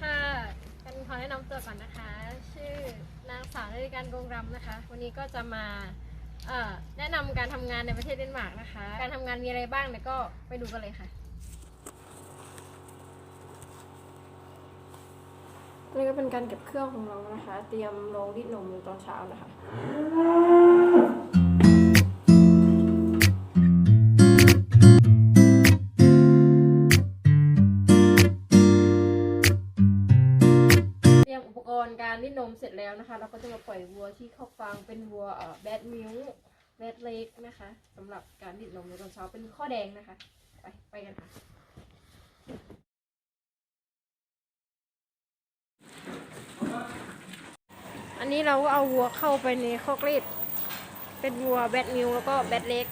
ค่ะกันขอแนะนำตัวก่อนนะคะ ชื่อนางสาวนาฬิการกงรำนะคะ วันนี้ก็จะมาเอ่อแนะนำการทำงานในประเทศเดนมาร์กนะคะ การทำงานมีอะไรบ้างเนี่ยวก็ไปดูกันเลยค่ะนี่ก็เป็นการเก็บเครื่องของเรานะคะ เตรียมลงรีดนมตอนเช้านะคะ กรณ์การรีดนมเสร็จแล้วนะคะ เราก็จะมาปล่อยวัวที่เข้าฟางเป็นวัวแบดมิลแบดเล็กนะคะสำหรับการรีดนมในตอนเช้าเป็นข้อแดงนะคะ ไปไปกันค่ะอันนี้เราก็เอาวัวเข้าไปในคอกรีดเป็นวัวแบดมิลแล้วก็แบดเล็ก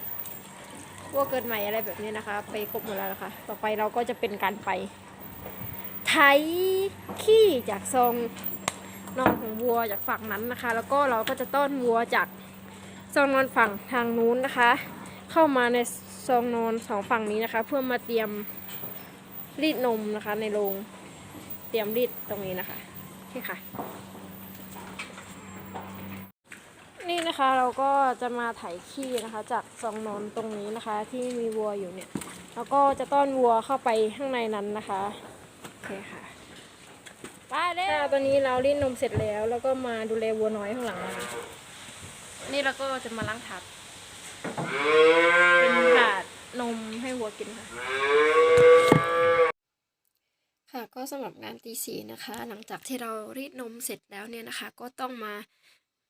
วัวเกิดใหม่อะไรแบบนี้นะคะ ไปครบหมดแล้วนะคะ ต่อไปเราก็จะเป็นการไปไถขี้จากซองนอนของ วัวจากฝั่งนั้นนะคะ แล้วก็เราก็จะต้อนวัวจากซองนอนฝั่งทางนู้นนะคะ เข้ามาในซองนอนสองฝั่งนี้นะคะ เพื่อมาเตรียมรีดนมนะคะ ในโรงเตรียมรีดตรงนี้นะคะโอเคค่ะ นี่นะคะเราก็จะมาไถขี้นะคะ จากซองนอนตรงนี้นะคะ ที่มีวัวอยู่เนี่ยแล้วก็จะต้อนวัวเข้าไปข้างในนั้นนะคะโอเคค่ะ ไปเลยตอนนี้เรารีดนมเสร็จแล้ว แล้วก็มาดูแลวัวน้อยข้างหลังนะคะนี่เราก็จะมาล้างถาดเป็นถาดนมให้วัวกินค่ะ ค่ะก็สำหรับงานตีสีนะคะ หลังจากที่เรารีดนมเสร็จแล้วเนี่ยนะคะ ก็ต้องมา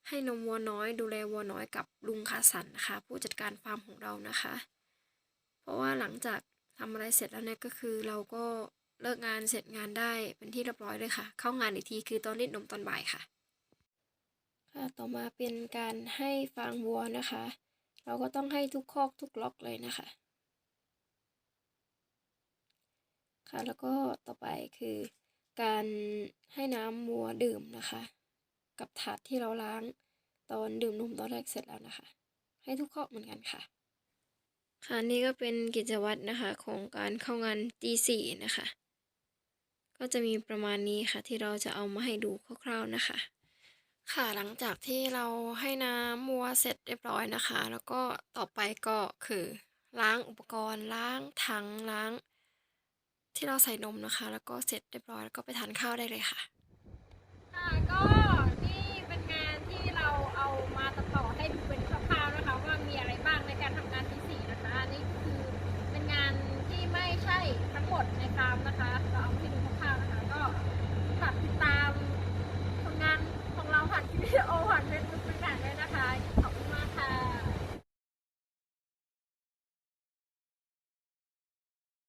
ให้นมวัวน้อย ดูแลวัวน้อยกับลุงคาสันนะคะ ผู้จัดการฟาร์มของเรานะคะ เพราะว่าหลังจากทำอะไรเสร็จแล้วเนี่ยก็คือเราก็ เลิกงานเสร็จงานได้เป็นที่เรียบร้อยเลยค่ะ เข้างานอีกทีคือตอนรีดนมตอนบ่ายค่ะ ค่ะต่อมาเป็นการให้ฟางวัวนะคะ เราก็ต้องให้ทุกคอกทุกล็อกเลยนะคะ ค่ะแล้วก็ต่อไปคือการให้น้ำวัวดื่มนะคะ กับถาดที่เราล้างตอนดื่มนมตอนแรกเสร็จแล้วนะคะ ให้ทุกคอกเหมือนกันค่ะค่ะนี่ก็เป็นกิจวัตรนะคะของการเข้างานตีสี่นะคะ ก็จะมีประมาณนี้ค่ะที่เราจะเอามาให้ดูคร่าวๆนะคะ ค่ะหลังจากที่เราให้น้ำมัวเสร็จเรียบร้อยนะคะ แล้วก็ต่อไปก็คือล้างอุปกรณ์ล้างถังล้าง ที่เราใส่นมนะคะ แล้วก็เสร็จเรียบร้อยแล้วก็ไปทานข้าวได้เลยค่ะ